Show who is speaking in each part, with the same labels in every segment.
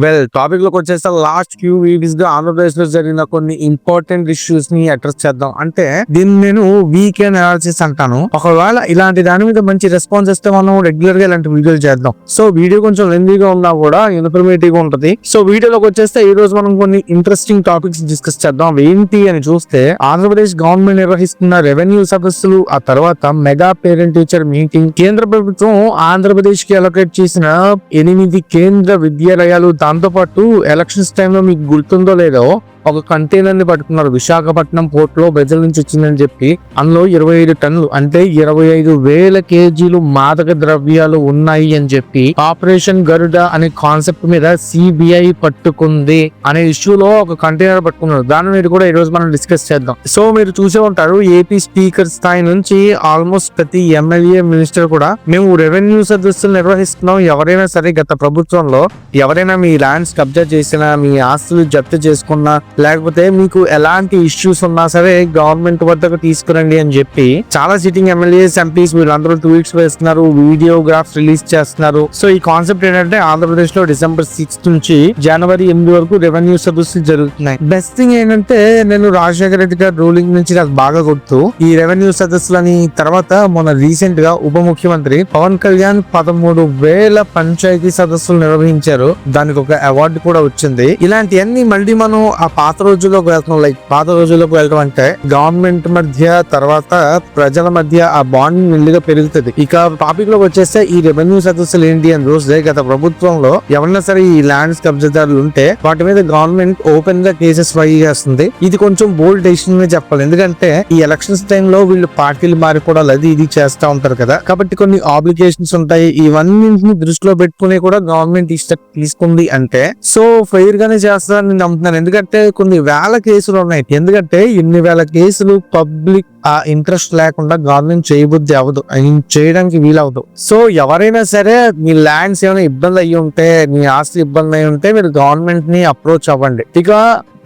Speaker 1: Well టాపిక్లోకి వచ్చేస్తే. Last few వీక్స్గా ఆంధ్రప్రదేశ్లో జరిగిన కొన్ని ఇంపార్టెంట్ ఇష్యూస్ని అడ్రస్ చేద్దాం. అంటే దీన్ని నేను వీకెండ్ అనాలిసిస్ అంటాను. ఒకవేళ ఇలాంటి దాని మీద మంచి రెస్పాన్స్ ఇస్తే మనం రెగ్యులర్గా ఇలాంటి వీడియోలు చేద్దాం. సో వీడియో కొంచెం లెందీగా ఉన్నా కూడా ఇన్ఫర్మేటివ్గా ఉంటది. సో వీడియోలోకి వచ్చేస్తే ఈ రోజు మనం కొన్ని ఇంట్రెస్టింగ్ టాపిక్స్ డిస్కస్ చేద్దాం. ఏంటి అని చూస్తే ఆంధ్రప్రదేశ్ గవర్నమెంట్ నిర్వహిస్తున్న రెవెన్యూ సదస్సులు ఆ తర్వాత మెగా పేరెంట్ టీచర్ మీటింగ్ కేంద్ర ప్రభుత్వం ఆంధ్రప్రదేశ్కి అలొకేట్ చేసిన ఎనిమిది కేంద్ర విద్యాలయాలు దాంతో పాటు ఎలక్షన్స్ టైంలో మీకు గుర్తుందో లేదో ఒక కంటైనర్ని పట్టుకున్నారు. విశాఖపట్నం పోర్ట్లో ప్రజల నుంచి వచ్చిందని చెప్పి అందులో ఇరవై ఐదు టన్నులు అంటే ఇరవై ఐదు వేల కేజీలు మాదక ద్రవ్యాలు ఉన్నాయి అని చెప్పి ఆపరేషన్ గరుడ అనే కాన్సెప్ట్ మీద సిబిఐ పట్టుకుంది అనే ఇష్యూలో ఒక కంటైనర్ పట్టుకున్నారు. దాని మీద కూడా ఈ రోజు మనం డిస్కస్ చేద్దాం. సో మీరు చూసే ఉంటారు ఏపీ స్పీకర్ స్థాయి నుంచి ఆల్మోస్ట్ ప్రతి ఎమ్మెల్యే మినిస్టర్ కూడా మేము రెవెన్యూ సదస్సులు నిర్వహిస్తున్నాం. ఎవరైనా సరే గత ప్రభుత్వంలో ఎవరైనా మీ ల్యాండ్స్ కబ్జా చేసినా మీ ఆస్తులు జప్తు చేసుకున్నా లేకపోతే మీకు ఎలాంటి ఇష్యూస్ ఉన్నా సరే గవర్నమెంట్ వద్దకు తీసుకురండి అని చెప్పి చాలా సిట్టింగ్ ఎమ్మెల్యేస్ ఎంపీస్ వీళ్ళందరూ ట్వీట్స్ వేస్తున్నారు వీడియోగ్రాఫ్స్ రిలీజ్ చేస్తున్నారు. సో ఈ కాన్సెప్ట్ ఏంటంటే ఆంధ్రప్రదేశ్లో డిసెంబర్ సిక్స్త్ నుంచి జనవరి ఎనిమిది వరకు రెవెన్యూ సదస్సులు జరుగుతున్నాయి. బెస్ట్ థింగ్ ఏంటంటే నేను రాజశేఖర రెడ్డి గారి రూలింగ్ నుంచి నాకు బాగా గుర్తు. ఈ రెవెన్యూ సదస్సులని తర్వాత మొన్న రీసెంట్గా ఉప ముఖ్యమంత్రి పవన్ కళ్యాణ్ పదమూడు వేల పంచాయతీ సదస్సులు నిర్వహించారు. దానికి ఒక అవార్డు కూడా వచ్చింది. ఇలాంటివన్నీ మళ్ళీ మనం ఆ పాత రోజుల్లోకి వెళ్తున్నాం. లైక్ పాత రోజుల్లోకి వెళ్ళడం అంటే గవర్నమెంట్ మధ్య తర్వాత ప్రజల మధ్య ఆ బాండ్ నిండుగా పెరుగుతుంది. ఇక టాపిక్లోకి వచ్చేస్తే ఈ రెవెన్యూ సదస్సులు ఏంటి అని చూస్తే గత ప్రభుత్వంలో ఎవరైనా సరే ఈ ల్యాండ్స్ కబ్జాదారులు ఉంటే వాటి మీద గవర్నమెంట్ ఓపెన్గా కేసెస్ ఫైల్ చేస్తుంది. ఇది కొంచెం బోల్డ్ డెసిషన్గా చెప్పాలి. ఎందుకంటే ఈ ఎలక్షన్స్ టైంలో వీళ్ళు పార్టీలు మారిపోవడాలు అది ఇది చేస్తా ఉంటారు కదా. కాబట్టి కొన్ని ఆబ్లిగేషన్స్ ఉంటాయి. ఇవన్నింటిని దృష్టిలో పెట్టుకుని కూడా గవర్నమెంట్ ఈ స్టెప్ తీసుకుంది అంటే సో ఫెయిర్ గానే చేస్తారని నేను నమ్ముతున్నాను. ఎందుకంటే కొన్ని వేల కేసులు ఉన్నాయి. ఎందుకంటే ఇన్ని వేల కేసులు పబ్లిక్ ఆ ఇంట్రెస్ట్ లేకుండా గవర్నమెంట్ చేయబుద్ధి అవ్వదు. చేయడానికి వీలవదు సో ఎవరైనా సరే మీ ల్యాండ్స్ ఏమైనా ఇబ్బంది అయ్యి ఉంటే మీ ఆస్తి ఇబ్బంది అయ్యి ఉంటే మీరు గవర్నమెంట్ని అప్రోచ్ అవ్వండి. ఇక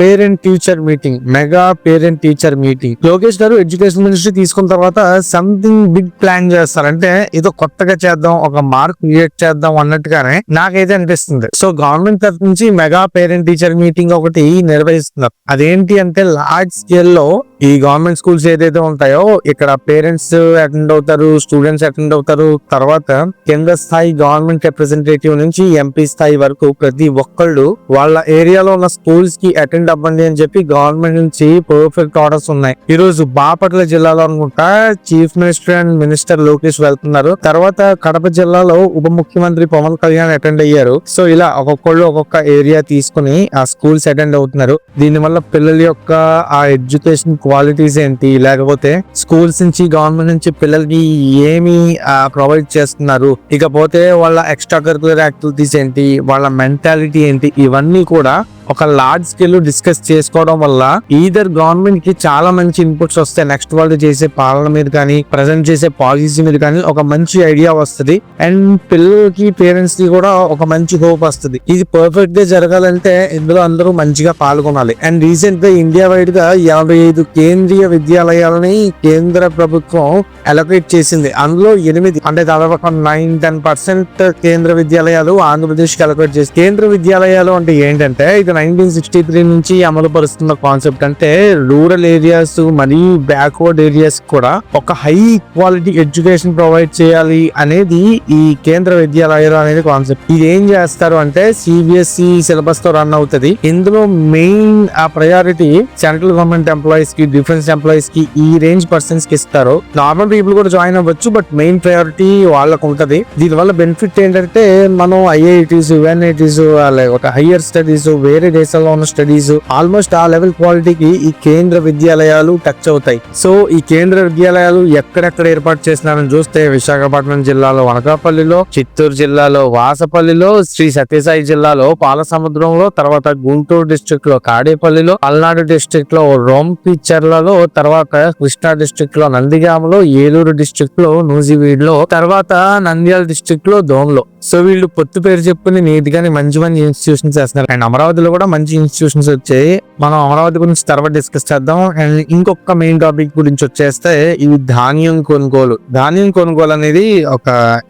Speaker 1: parent teacher meeting mega parent teacher meeting Lokesh garu education ministry తీసుకున్న తర్వాత సంథింగ్ బిగ్ ప్లాన్ చేస్తారంటే ఏదో కొత్తగా చేద్దాం ఒక మార్క్ క్రియేట్ చేద్దాం అన్నట్టుగానే నాకైతే అనిపిస్తుంది. సో గవర్నమెంట్ తరఫు నుంచి మెగా పేరెంట్ టీచర్ మీటింగ్ ఒకటి నిర్వహిస్తున్నారు. అదేంటి అంటే లార్జ్ స్కేల్లో ఈ గవర్నమెంట్ స్కూల్స్ ఏదైతే ఉంటాయో ఇక్కడ పేరెంట్స్ అటెండ్ అవుతారు స్టూడెంట్స్ అటెండ్ అవుతారు. తర్వాత కేంద్ర స్థాయి గవర్నమెంట్ రిప్రజెంటేటివ్ నుంచి ఎంపీ స్థాయి వరకు ప్రతి ఒక్కళ్ళు వాళ్ళ ఏరియాలో ఉన్న స్కూల్స్కి అటెండ్ అవ్వండి అని చెప్పి గవర్నమెంట్ నుంచి పర్ఫెక్ట్ ఆర్డర్స్ ఉన్నాయి. ఈ రోజు బాపట్ల జిల్లాలో అనుకుంటా chief minister and minister Lokesh వెళ్తున్నారు. తర్వాత కడప జిల్లాలో ఉప ముఖ్యమంత్రి పవన్ కళ్యాణ్ అటెండ్ అయ్యారు. సో ఇలా ఒక్కొక్కళ్ళు ఒక్కొక్క ఏరియా తీసుకుని ఆ స్కూల్స్ అటెండ్ అవుతున్నారు. దీని వల్ల పిల్లల యొక్క ఆ ఎడ్యుకేషన్ క్వాలిటీస్ ఏంటి? లేకపోతే స్కూల్స్ నుంచి గవర్నమెంట్ నుంచి పిల్లలకి ఏమి ప్రొవైడ్ చేస్తున్నారు? ఇకపోతే వాళ్ళ ఎక్స్ట్రా కరికులర్ యాక్టివిటీస్ ఏంటి? వాళ్ళ మెంటాలిటీ ఏంటి? ఇవన్నీ కూడా ఒక లార్జ్ స్కేల్లో డిస్కస్ చేసుకోవడం వల్ల ఈధర్ గవర్నమెంట్కి చాలా మంచి ఇన్పుట్స్ వస్తాయి. నెక్స్ట్ వాళ్ళు చేసే పాలన మీద కానీ ప్రజెంట్ చేసే పాలసీ మీద కానీ ఒక మంచి ఐడియా వస్తుంది. అండ్ పిల్లలకి పేరెంట్స్కి కూడా ఒక మంచి హోప్ వస్తుంది. ఇది పర్ఫెక్ట్గా జరగాలంటే ఇందులో అందరూ మంచిగా పాల్గొనాలి. అండ్ రీసెంట్గా ఇండియా వైడ్గా యాభై ఐదు కేంద్రీయ విద్యాలయాలని కేంద్ర ప్రభుత్వం అలొకేట్ చేసింది. అందులో ఎనిమిది అంటే దాదాపు నైన్ టెన్ పర్సెంట్ కేంద్ర విద్యాలయాలు ఆంధ్రప్రదేశ్కి అలొకేట్ చేసి కేంద్ర విద్యాలయాలు అంటే ఏంటంటే ఇది నైన్టీన్ సిక్స్టీ త్రీ నుంచి అమలు పరుస్తున్న కాన్సెప్ట్ అంటే రూరల్ ఏరియాస్ మరియు బ్యాక్వర్డ్ ఏరియాస్ కూడా ఒక హై క్వాలిటీ ఎడ్యుకేషన్ ప్రొవైడ్ చేయాలి అనేది ఈ కేంద్ర విద్యాలయాలు అనేది కాన్సెప్ట్ ఇది ఏం చేస్తారు అంటే సిబిఎస్ఈ సిలబస్తో రన్ అవుతుంది. ఇందులో మెయిన్ ఆ ప్రయారిటీ సెంట్రల్ గవర్నమెంట్ ఎంప్లాయీస్కి డిఫెన్స్ ఎంప్లాయీస్కి ఈ రేంజ్ పర్సన్స్కి ఇస్తారు. నార్మల్ పీపుల్ కూడా జాయిన్ అవ్వచ్చు బట్ మెయిన్ ప్రయారిటీ వాళ్ళకు ఉంటది. దీని వల్ల బెనిఫిట్ ఏంటంటే మనం ఐఐటీస్ ఎన్ఐటీస్ ఒక హయ్యర్ స్టడీస్ వేరే దేశాల్లో ఉన్న స్టడీస్ ఆల్మోస్ట్ ఆ లెవెల్ క్వాలిటీకి ఈ కేంద్ర విద్యాలయాలు టచ్ అవుతాయి. సో ఈ కేంద్ర విద్యాలయాలు ఎక్కడెక్కడ ఏర్పాటు చేసినారని చూస్తే విశాఖపట్నం జిల్లాలో వనకాపల్లిలో చిత్తూరు జిల్లాలో వాసపల్లిలో శ్రీ సత్యసాయి జిల్లాలో పాలసముద్రంలో తర్వాత గుంటూరు డిస్ట్రిక్ట్లో కాడేపల్లిలో పల్నాడు డిస్ట్రిక్ట్లో రొంపిచెర్లలో తర్వాత కృష్ణా డిస్ట్రిక్ట్లో నందిగామలో ఏలూరు డిస్ట్రిక్ట్లో నూజివీడ్లో తర్వాత నంద్యాల డిస్ట్రిక్ట్లో దోమ్లో సో వీళ్ళు పొత్తు పేరు చెప్పుకుని నీట్ గాని మంచి మంచి ఇన్స్టిట్యూషన్స్ చేస్తున్నారు అండ్ అమరావతిలో కూడా మంచి ఇన్స్టిట్యూషన్స్ వచ్చాయి. మనం అమరావతి గురించి తర్వాత డిస్కస్ చేద్దాం. అండ్ ఇంకొక మెయిన్ టాపిక్ గురించి వచ్చేస్తే ఇది ధాన్యం కొనుగోలు. ధాన్యం కొనుగోలు అనేది ఒక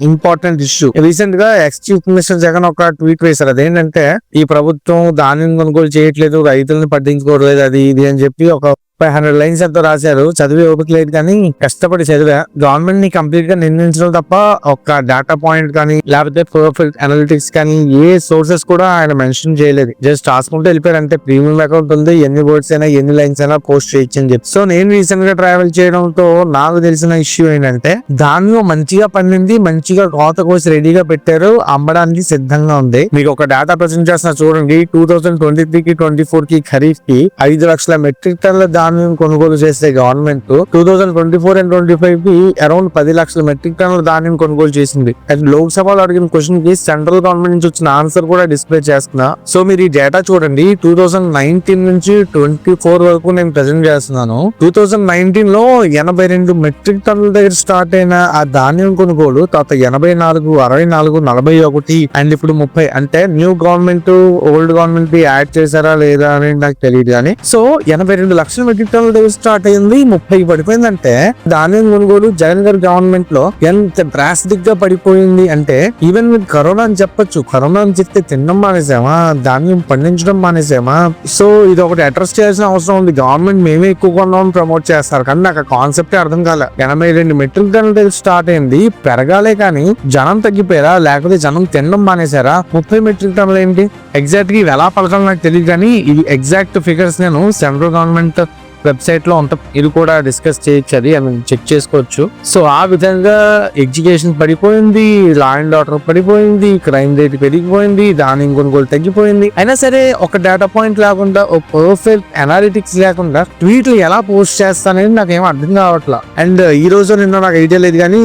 Speaker 1: ఇంపార్టెంట్ ఇష్యూ రీసెంట్గా ఎక్స్ చీఫ్ మినిస్టర్ జగన్ ఒక ట్వీట్ వేశారు. అదేంటంటే ఈ ప్రభుత్వం ధాన్యం కొనుగోలు చేయట్లేదు రైతులను పట్టించుకోవట్లేదు అది ఇది అని చెప్పి ఒక ఫైవ్ హండ్రెడ్ లైన్స్ ఎంతో రాశారు. చదివి ఓపిక లేదు కానీ కష్టపడి చదివా. గవర్నమెంట్ని కంప్లీట్గా నిర్ణయించడం తప్ప ఒక డేటా పాయింట్ కానీ లేకపోతే పర్ఫెక్ట్ అనలిటిక్స్ కానీ ఏ సోర్సెస్ కూడా ఆయన మెన్షన్ చేయలేదు. జస్ట్ రాసుకుంటూ వెళ్ళిపోయారు. అంటే ప్రీమియం అకౌంట్ ఉంది. ఎన్ని వర్డ్స్ అయినా ఎన్ని లైన్స్ అయినా పోస్ట్ చేయొచ్చు అని చెప్పి. సో నేను రీసెంట్గా ట్రావెల్ చేయడంతో నాకు తెలిసిన ఇష్యూ ఏంటంటే దానిలో మంచిగా పండింది మంచిగా కోత కోసి రెడీగా పెట్టారు. అమ్మడానికి సిద్ధంగా ఉంది. మీకు ఒక డేటా ప్రజెంట్ చేస్తున్నా చూడండి. టూ థౌసండ్ ట్వంటీ త్రీ కి ట్వంటీ ఫోర్కి ఖరీఫ్కి ఐదు లక్షల మెట్రిక్ టన్ల ధాన్యం కొనుగోలు చేసే government two thousand twenty four and twenty ఫైవ్కి అరౌండ్ పది లక్షల మెట్రిక్ టన్నుల ధాన్యం కొనుగోలు చేసింది. అండ్ లోక్సభలో అడిగిన క్వశ్చన్కి సెంట్రల్ గవర్నమెంట్ నుంచి వచ్చిన ఆన్సర్ కూడా డిస్ప్లే చేస్తున్నా. సో మీరు ఈ డేటా చూడండి. టూ థౌసండ్ నైన్టీన్ నుంచి ట్వంటీ ఫోర్ వరకు నేను ప్రజెంట్ చేస్తున్నాను. టూ థౌసండ్ నైన్టీన్లో ఎనభై రెండు మెట్రిక్ టన్నుల దగ్గర స్టార్ట్ అయిన ఆ ధాన్యం కొనుగోలు తర్వాత ఎనభై నాలుగు అరవై నాలుగు నలభై ఒకటి అండ్ ఇప్పుడు ముప్పై. అంటే new government old government add చేశారా లేదా అని నాకు తెలియదు కానీ సో ఎనభై రెండు లక్షల మెట్రిక్ స్టార్ట్ అయింది ముప్పై పడిపోయిందంటే ధాన్యం కొనుగోలు జగన్ గారి గవర్నమెంట్లో ఎంత డ్రాస్టిక్గా పడిపోయింది అంటే ఈవెన్ మీరు కరోనా అని చెప్పొచ్చు. కరోనా అని చెప్తే తినడం మానేసామా? ధాన్యం పండించడం మానేసామా? సో ఇది ఒకటి అడ్రస్ చేయాల్సిన అవసరం ఉంది. గవర్నమెంట్ మేమే ఎక్కువ కొన్నాం ప్రమోట్ చేస్తారు. కానీ నాకు ఆ కాన్సెప్ట్ అర్థం కాలే. ఎనభై రెండు మెట్రిక్ టన్నులు దగ్గర స్టార్ట్ అయింది. పెరగాలే కానీ జనం తగ్గిపోయారా? లేకపోతే జనం తినడం మానేశారా? ముప్పై మెట్రిక్ టన్నులు ఏంటి? ఎగ్జాక్ట్గా ఇవి ఎలా పలకాలో నాకు తెలియదు కానీ ఇవి ఎగ్జాక్ట్ ఫిగర్స్ నేను సెంట్రల్ గవర్నమెంట్ వెబ్సైట్లో అంత ఇది కూడా డిస్కస్ చేయొచ్చు అది చెక్ చేసుకోవచ్చు. సో ఆ విధంగా ఎడ్యుకేషన్ పడిపోయింది లా అండ్ ఆర్డర్ పడిపోయింది క్రైమ్ రేట్ పెరిగిపోయింది దాని కొనుగోలు తగ్గిపోయింది. అయినా సరే ఒక డేటా పాయింట్ లేకుండా ఒక పర్ఫెక్ట్ అనాలిటిక్స్ లేకుండా ట్వీట్లు ఎలా పోస్ట్ చేస్తానని నాకేం అర్థం కావట్లా. అండ్ ఈ రోజు నిన్న నాకు ఐడియా లేదు కానీ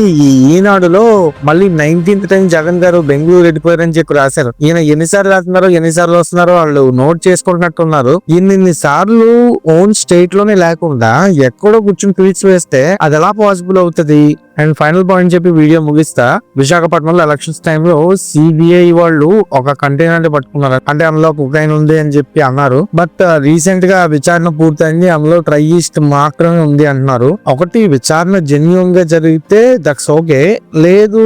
Speaker 1: ఈనాడులో మళ్ళీ నైన్టీన్త్ టైం జగన్ గారు బెంగళూరు వెళ్ళిపోయారని చెప్పి రాశారు. ఈయన ఎన్నిసార్లు వెళ్తున్నారో ఎన్నిసార్లు వస్తున్నారో వాళ్ళు నోట్ చేసుకుంటున్నట్టున్నారు. ఇన్ని సార్లు ఓన్ స్టేట్లోనే లేకుండా ఎక్కడో కూర్చుని ట్వీట్స్ వేస్తే అది ఎలా పాసిబుల్ అవుతుంది? అండ్ ఫైనల్ పాయింట్ చెప్పి వీడియో ముగిస్తా. విశాఖపట్నంలో ఎలక్షన్స్ టైంలో సిబిఐ వాళ్ళు ఒక కంటైనర్ పట్టుకున్నారు. అంటే అందులో కుకైన్ ఉంది అని చెప్పి అన్నారు. బట్ రీసెంట్ uh, గా విచారణ పూర్తయింది. అందులో ట్రై ఈస్ట్ మాత్రమే ఉంది అంటున్నారు. ఒకటి విచారణ జెన్యున్గా జరిగితే దట్స్ ఓకే లేదు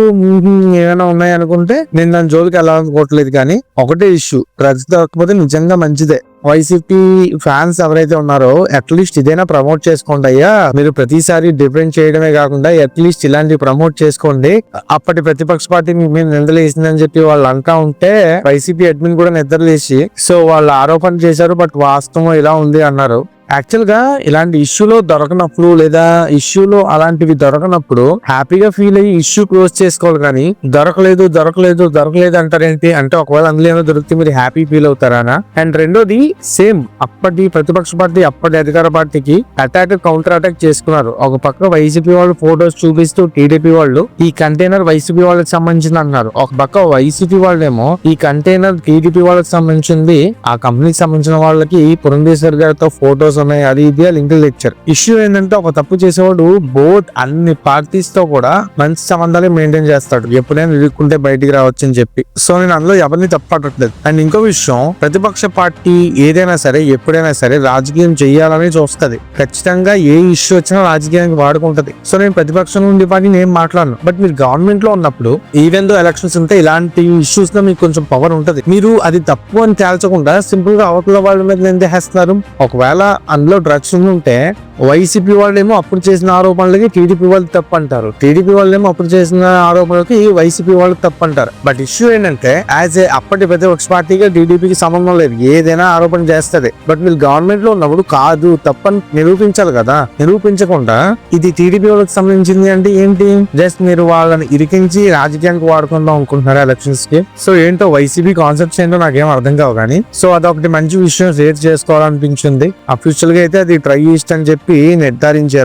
Speaker 1: ఏమైనా ఉన్నాయి అనుకుంటే నేను దాని జోలికి వెళ్ళాలనుకోవట్లేదు కానీ ఒకటే ఇష్యూ డ్రగ్స్ దొరకపోతే నిజంగా మంచిదే. వైసీపీ ఫ్యాన్స్ ఎవరైతే ఉన్నారో అట్లీస్ట్ ఇదైనా ప్రమోట్ చేసుకోండి అయ్యా. మీరు ప్రతిసారి డిఫరెంట్ చేయడమే కాకుండా అట్లీస్ట్ ఇలాంటివి ప్రమోట్ చేసుకోండి. అప్పటి ప్రతిపక్ష పార్టీ మేము మీద నిద్రలేసిందని చెప్పి వాళ్ళు అంటా ఉంటే వైసీపీ అడ్మిన్ కూడా నిద్రలేసి సో వాళ్ళు ఆరోపణ చేశారు బట్ వాస్తవం ఇలా ఉంది అన్నారు. యాక్చువల్గా ఇలాంటి ఇష్యూలో దొరకనప్పుడు లేదా ఇష్యూలో అలాంటివి దొరకనప్పుడు హ్యాపీగా ఫీల్ అయ్యి ఇష్యూ క్లోజ్ చేసుకోవాలి కానీ దొరకలేదు దొరకలేదు దొరకలేదు అంటారేంటి? అంటే ఒకవేళ అందులో ఏమైనా దొరికితే మీరు హ్యాపీ ఫీల్ అవుతారానా అండ్ రెండోది సేమ్ అప్పటి ప్రతిపక్ష పార్టీ అప్పటి అధికార పార్టీకి అటాక్ కౌంటర్ అటాక్ చేసుకున్నారు. ఒక పక్క వైసీపీ వాళ్ళు ఫోటోస్ చూపిస్తూ టీడీపీ వాళ్ళు ఈ కంటైనర్ వైసీపీ వాళ్ళకి సంబంధించింది అన్నారు ఒక పక్క వైసీపీ వాళ్ళేమో ఈ కంటైనర్ టీడీపీ వాళ్ళకి సంబంధించింది ఆ కంపెనీకి సంబంధించిన వాళ్ళకి పురంధేశ్వర్ గారితో ఫోటోస్ ఉన్నాయి. అది ఇది లింకులు తెచ్చారు ఇష్యూ ఏంటంటే ఒక తప్పు చేసేవాడు బోత్ అన్ని పార్టీస్తో కూడా మంచి సంబంధాలు మెయింటైన్ చేస్తాడు. ఎప్పుడైనా ఇరుక్కుంటే బయటికి రావచ్చు అని చెప్పి. సో నేను అందులో ఎవరిని తప్పట్లేదు అండ్ ఇంకో విషయం ప్రతిపక్ష పార్టీ ఏదైనా సరే ఎప్పుడైనా సరే రాజకీయం చేయాలని చూస్తుంది. ఖచ్చితంగా ఏ ఇష్యూ వచ్చినా రాజకీయానికి వాడుకుంటది. సో నేను ప్రతిపక్షం నుండి పని నేను మాట్లాడను. బట్ మీరు గవర్నమెంట్లో ఉన్నప్పుడు ఈవెన్ దో ఎలక్షన్స్ ఉంటే ఇలాంటి ఇష్యూస్లో మీకు కొంచెం పవర్ ఉంటది. మీరు అది తప్పు అని తేల్చకుండా సింపుల్గా అవతల వాళ్ళ మీద నిందేస్తారు ఒకవేళ అందులో డ్రగ్స్ ఉంటే వైసీపీ వాళ్ళేమో అప్పుడు చేసిన ఆరోపణలకి టీడీపీ వాళ్ళు తప్పంటారు. టీడీపీ వాళ్ళేమో అప్పుడు చేసిన ఆరోపణలకి వైసీపీ వాళ్ళు తప్పంటారు. బట్ ఇష్యూ ఏంటంటే యాజ్ ఏ అప్పటి ప్రతిపక్ష పార్టీగా టీడీపీకి సంబంధం లేదు. ఏదైనా ఆరోపణ చేస్తది. బట్ మీరు గవర్నమెంట్లో ఉన్నప్పుడు కాదు తప్పని నిరూపించాలి కదా. నిరూపించకుండా ఇది టీడీపీ వాళ్ళకి సంబంధించింది అంటే ఏంటి? జస్ట్ మీరు వాళ్ళని ఇరికించి రాజకీయానికి వాడుకుందాం అనుకుంటున్నారు ఎలక్షన్స్కి? సో ఏంటో వైసీపీ కాన్సెప్ట్స్ ఏంటో నాకేం అర్థం కావు కానీ. సో అదొకటి మంచి విషయం షేర్ చేసుకోవాలనిపించింది. అఫీషియల్ గా అయితే అది ట్రై ఈస్ట్ అని చెప్పి నిర్ధారించారు.